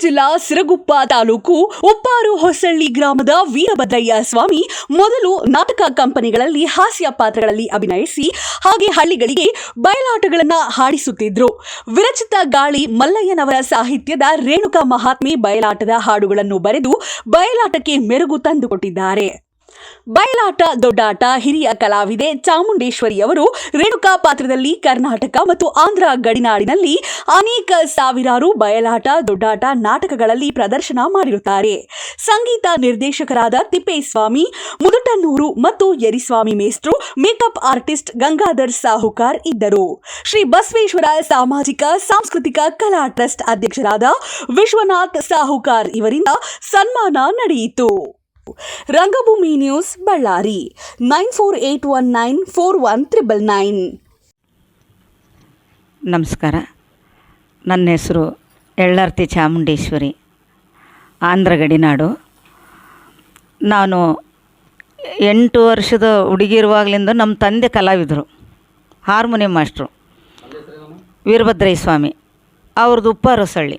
ಜಿಲ್ಲಾ ಸಿರಗುಪ್ಪ ತಾಲೂಕು ಉಪ್ಪಾರು ಹೊಸಳ್ಳಿ ಗ್ರಾಮದ ವೀರಭದ್ರಯ್ಯ ಸ್ವಾಮಿ ಮೊದಲು ನಾಟಕ ಕಂಪನಿಗಳಲ್ಲಿ ಹಾಸ್ಯ ಪಾತ್ರಗಳಲ್ಲಿ ಅಭಿನಯಿಸಿ ಹಾಗೆ ಹಳ್ಳಿಗಳಿಗೆ ಬಯಲಾಟಗಳನ್ನು ಹಾಡಿಸುತ್ತಿದ್ದರು ವಿರಚಿತ ಗಾಳಿ ಮಲ್ಲಯ್ಯನವರ ಸಾಹಿತ್ಯದ ರೇಣುಕಾ ಮಹಾತ್ಮೆ ಬಯಲಾಟದ ಹಾಡುಗಳನ್ನು ಬರೆದು ಬಯಲಾಟಕ್ಕೆ ಮೆರುಗು ತಂದುಕೊಟ್ಟಿದ್ದಾರೆ. ಬಯಲಾಟ, ದೊಡ್ಡಾಟ, ಹಿರಿಯ ಕಲಾವಿದೆ ಚಾಮುಂಡೇಶ್ವರಿ ಅವರು ರೇಣುಕಾ ಪಾತ್ರದಲ್ಲಿ ಕರ್ನಾಟಕ ಮತ್ತು ಆಂಧ್ರ ಗಡಿನಾಡಿನಲ್ಲಿ ಅನೇಕ ಸಾವಿರಾರು ಬಯಲಾಟ, ದೊಡ್ಡಾಟ ನಾಟಕಗಳಲ್ಲಿ ಪ್ರದರ್ಶನ ಮಾಡಿರುತ್ತಾರೆ. ಸಂಗೀತ ನಿರ್ದೇಶಕರಾದ ತಿಪ್ಪೇಸ್ವಾಮಿ, ಮುದುಟನ್ನೂರು ಮತ್ತು ಯರಿಸ್ವಾಮಿ ಮೇಸ್ಟ್ರು ಮೇಕಪ್ ಆರ್ಟಿಸ್ಟ್ ಗಂಗಾಧರ್ ಸಾಹುಕಾರ್ ಇದ್ದರು. ಶ್ರೀ ಬಸವೇಶ್ವರ ಸಾಮಾಜಿಕ, ಸಾಂಸ್ಕೃತಿಕ ಕಲಾ ಟ್ರಸ್ಟ್ ಅಧ್ಯಕ್ಷರಾದ ವಿಶ್ವನಾಥ್ ಸಾಹುಕಾರ್ ಇವರಿಂದ ಸನ್ಮಾನ ನಡೆಯಿತು. Rangabhoomi news Ballari nine four eight one nine four one triple nine. ನಮಸ್ಕಾರ. ನನ್ನ ಹೆಸರು ಎಳ್ಳರ್ತಿ ಚಾಮುಂಡೇಶ್ವರಿ ಆಂಧ್ರ ಗಡಿನಾಡು ನಾನು ಎಂಟು ವರ್ಷದ ಹುಡುಗಿರುವಾಗಲಿಂದ ನಮ್ಮ ತಂದೆ ಕಲಾವಿದರು, ಹಾರ್ಮೋನಿಯಂ ಮಾಸ್ಟ್ರು ವೀರಭದ್ರಯ್ಯ ಸ್ವಾಮಿ, ಅವ್ರದ್ದು ಉಪ್ಪಾರಸಳ್ಳಿ.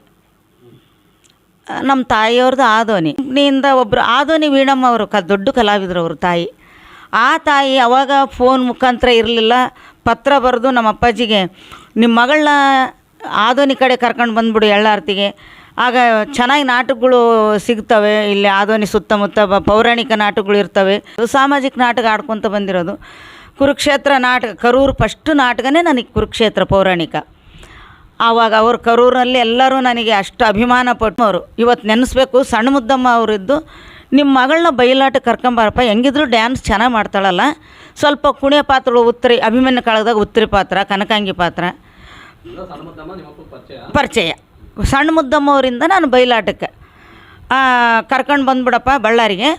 ನಮ್ಮ ತಾಯಿಯವ್ರದ್ದು ಆದೋನಿ. ಕಂಪ್ನಿಯಿಂದ ಒಬ್ಬರು ಆದೋನಿ ವೀಣಮ್ಮ ಅವರು, ಕ, ದೊಡ್ಡ ಕಲಾವಿದರು ಅವ್ರ ತಾಯಿ. ಆ ತಾಯಿ ಅವಾಗ ಫೋನ್ ಮುಖಾಂತರ ಇರಲಿಲ್ಲ. ಪತ್ರ ಬರೆದು ನಮ್ಮ ಅಪ್ಪಾಜಿಗೆ ನಿಮ್ಮ ಮಗಳನ್ನ ಆದೋನಿ ಕಡೆ ಕರ್ಕೊಂಡು ಬಂದ್ಬಿಡು ಎಳ್ಳಾರ್ತಿಗೆ ಆಗ ಚೆನ್ನಾಗಿ ನಾಟಕಗಳು ಸಿಗ್ತವೆ. ಇಲ್ಲಿ ಆದೋನಿ ಸುತ್ತಮುತ್ತ ಪೌರಾಣಿಕ ನಾಟಕಗಳು ಇರ್ತವೆ. ಸಾಮಾಜಿಕ ನಾಟಕ ಆಡ್ಕೊತ ಬಂದಿರೋದು. ಕುರುಕ್ಷೇತ್ರ ನಾಟಕ, ಕರೂರು ಫಸ್ಟ್ ನಾಟಕನೇ ನನಗೆ ಕುರುಕ್ಷೇತ್ರ ಪೌರಾಣಿಕ. ಆವಾಗ ಅವ್ರು ಕರೂರಲ್ಲಿ ಎಲ್ಲರೂ ನನಗೆ ಅಷ್ಟು ಅಭಿಮಾನ ಪಟ್ಟವರು ಇವತ್ತು ನೆನೆಸ್ಬೇಕು ಸಣ್ಣ ಮುದ್ದಮ್ಮ ಅವರಿದ್ದು ನಿಮ್ಮ ಮಗಳನ್ನ ಬಯಲಾಟ ಕರ್ಕೊಂಬಾರಪ್ಪ, ಹೆಂಗಿದ್ರು ಡ್ಯಾನ್ಸ್ ಚೆನ್ನಾಗಿ ಮಾಡ್ತಾಳಲ್ಲ. ಸ್ವಲ್ಪ ಕುಣಿಯ ಪಾತ್ರಗಳು ಉತ್ತರಿ, ಅಭಿಮನ್ಯು ಕಾಲದಾಗ ಉತ್ತರಿ ಪಾತ್ರ, ಕನಕಾಂಗಿ ಪಾತ್ರ. ಪರಿಚಯ. ಸಣ್ಣ ಮುದ್ದಮ್ಮ ಅವರಿಂದ ನಾನು ಬಯಲಾಟಕ್ಕೆ ಕರ್ಕೊಂಡು ಬಂದ್ಬಿಡಪ್ಪ ಬಳ್ಳಾರಿಗೆ.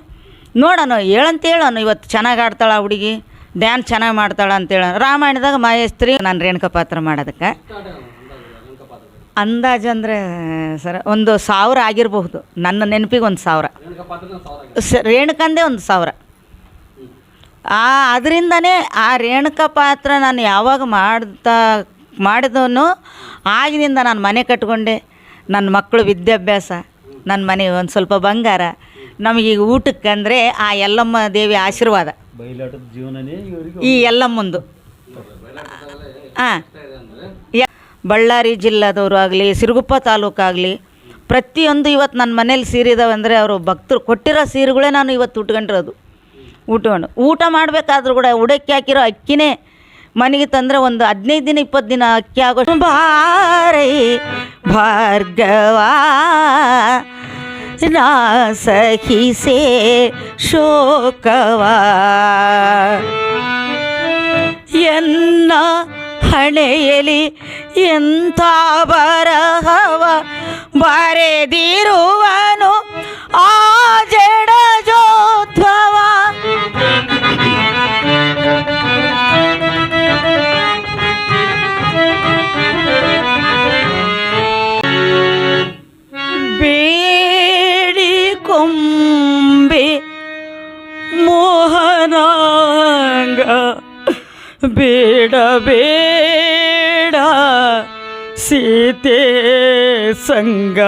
ನೋಡೋಣ ಹೇಳಂತ ಹೇಳೋಣ ಇವತ್ತು ಚೆನ್ನಾಗಿ ಆಡ್ತಾಳ ಹುಡುಗಿ, ಡ್ಯಾನ್ಸ್ ಚೆನ್ನಾಗಿ ಮಾಡ್ತಾಳ ಅಂತೇಳ. ರಾಮಾಯಣದಾಗ ಮಾಯಸ್ತ್ರಿ ನಾನು ರೇಣುಕಾ ಪಾತ್ರ ಮಾಡೋದಕ್ಕೆ. ಅಂದಾಜು ಅಂದರೆ ಸರ್ ಒಂದು ಸಾವಿರ ಆಗಿರಬಹುದು. ನನ್ನ ನೆನಪಿಗೆ ಒಂದು ಸಾವಿರ. ಸ ರೇಣುಕಂದೇ ಒಂದು ಸಾವಿರ. ಆ ಅದರಿಂದನೇ ಆ ರೇಣುಕ ಪಾತ್ರ ನಾನು ಯಾವಾಗ ಮಾಡ್ತಾ ಮಾಡಿದವನು ಆಗಿನಿಂದ ನಾನು ಮನೆ ಕಟ್ಕೊಂಡೆ. ನನ್ನ ಮಕ್ಕಳು ವಿದ್ಯಾಭ್ಯಾಸ ನನ್ನ ಮನೆ ಒಂದು ಸ್ವಲ್ಪ ಬಂಗಾರ. ನಮಗೀಗ ಊಟಕ್ಕೆ ಅಂದರೆ ಆ ಯಲ್ಲಮ್ಮ ದೇವಿ ಆಶೀರ್ವಾದ. ಈ ಎಲ್ಲಮ್ಮಂದು ಹಾಂ ಬಳ್ಳಾರಿ ಜಿಲ್ಲಾದವರು ಆಗಲಿ, ಸಿರುಗುಪ್ಪ ತಾಲೂಕಾಗಲಿ ಪ್ರತಿಯೊಂದು ಇವತ್ತು ನನ್ನ ಮನೇಲಿ ಸೀರೆ ಇದಾವೆ ಅಂದರೆ ಅವರು ಭಕ್ತರು ಕೊಟ್ಟಿರೋ ಸೀರೆಗಳೇ ನಾನು ಇವತ್ತು ಉಟ್ಕೊಂಡಿರೋದು. ಉಟ್ಕೊಂಡು ಊಟ ಮಾಡಬೇಕಾದ್ರೂ ಕೂಡ ಉಡಕ್ಕೆ ಹಾಕಿರೋ ಅಕ್ಕಿನೇ ಮನೆಗೆ ತಂದರೆ ಒಂದು ಹದಿನೈದು ದಿನ, ಇಪ್ಪತ್ತು ದಿನ ಅಕ್ಕಿ ಆಗೋ ಭಾರೈ ಭಾರ್ಗವ ನಾ ಶೋಕವಾ ಎನ್ನ ಹಣೆಯಲಿ ಎಂಥ ಬರಹವ ಬರೆದಿರುವನು? ಆ ಜಡ ಜೋತ್ವ ಬೇಡಿ ಬೇಡ ಬೇಡ ಸೀತೆ ಸಂಗ.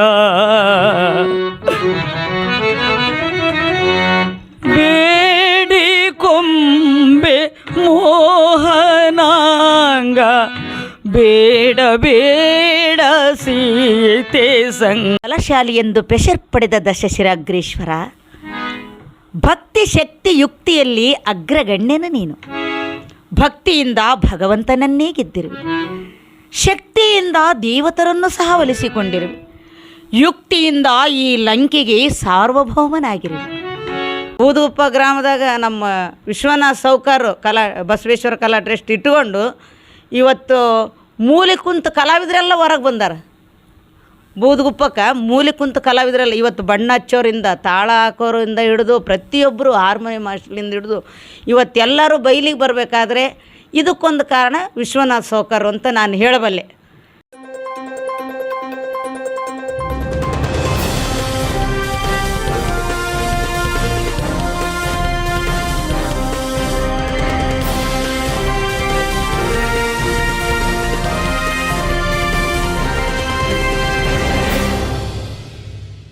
ಬೇಡಿ ಕೊಂಬೆ ಮೋಹನಾಂಗ. ಬೇಡ ಬೇಡ ಸೀತೆ ಸಂಗ. ಕಲಶಾಲಿ ಎಂದು ಪೆಷರ್ ಪಡೆದ ದಶಶಿರಾಗ್ರೇಶ್ವರ, ಭಕ್ತಿ ಶಕ್ತಿ ಯುಕ್ತಿಯಲ್ಲಿ ಅಗ್ರಗಣ್ಯನ ನೀನು. ಭಕ್ತಿಯಿಂದ ಭಗವಂತನನ್ನೇ ಗೆದ್ದಿರುವೆ. ಶಕ್ತಿಯಿಂದ ದೇವತರನ್ನು ಸಹ ಒಲಿಸಿಕೊಂಡಿರುವೆ. ಯುಕ್ತಿಯಿಂದ ಈ ಲಂಕೆಗೆ ಸಾರ್ವಭೌಮನಾಗಿರುವೆ. ಊದುಪ್ಪ ಗ್ರಾಮದಾಗ ನಮ್ಮ ವಿಶ್ವನಾಥ್ ಸೌಕಾರು ಕಲಾ, ಬಸವೇಶ್ವರ ಕಲಾ ಟ್ರಸ್ಟ್ ಇಟ್ಕೊಂಡು ಇವತ್ತು ಮೂಲೆ ಕುಂತ ಕಲಾವಿದರೆಲ್ಲ ಹೊರಗೆ ಬಂದಾರ. ಬೂದುಗುಪ್ಪಕ್ಕೆ ಮೂಲೆ ಕುಂತ ಕಲಾವಿದರೆಲ್ಲ ಇವತ್ತು ಬಣ್ಣ ಹಚ್ಚೋರಿಂದ, ತಾಳ ಹಾಕೋರಿಂದ ಹಿಡಿದು ಪ್ರತಿಯೊಬ್ಬರು ಹಾರ್ಮೋನಿಯಂ ಮಾಸ್ಟ್ರಿಂದ ಹಿಡಿದು ಇವತ್ತೆಲ್ಲರೂ ಬಯಲಿಗೆ ಬರಬೇಕಾದ್ರೆ ಇದಕ್ಕೊಂದು ಕಾರಣ ವಿಶ್ವನಾಥ್ ಸೌಕರ್ ಅಂತ ನಾನು ಹೇಳಬಲ್ಲೆ.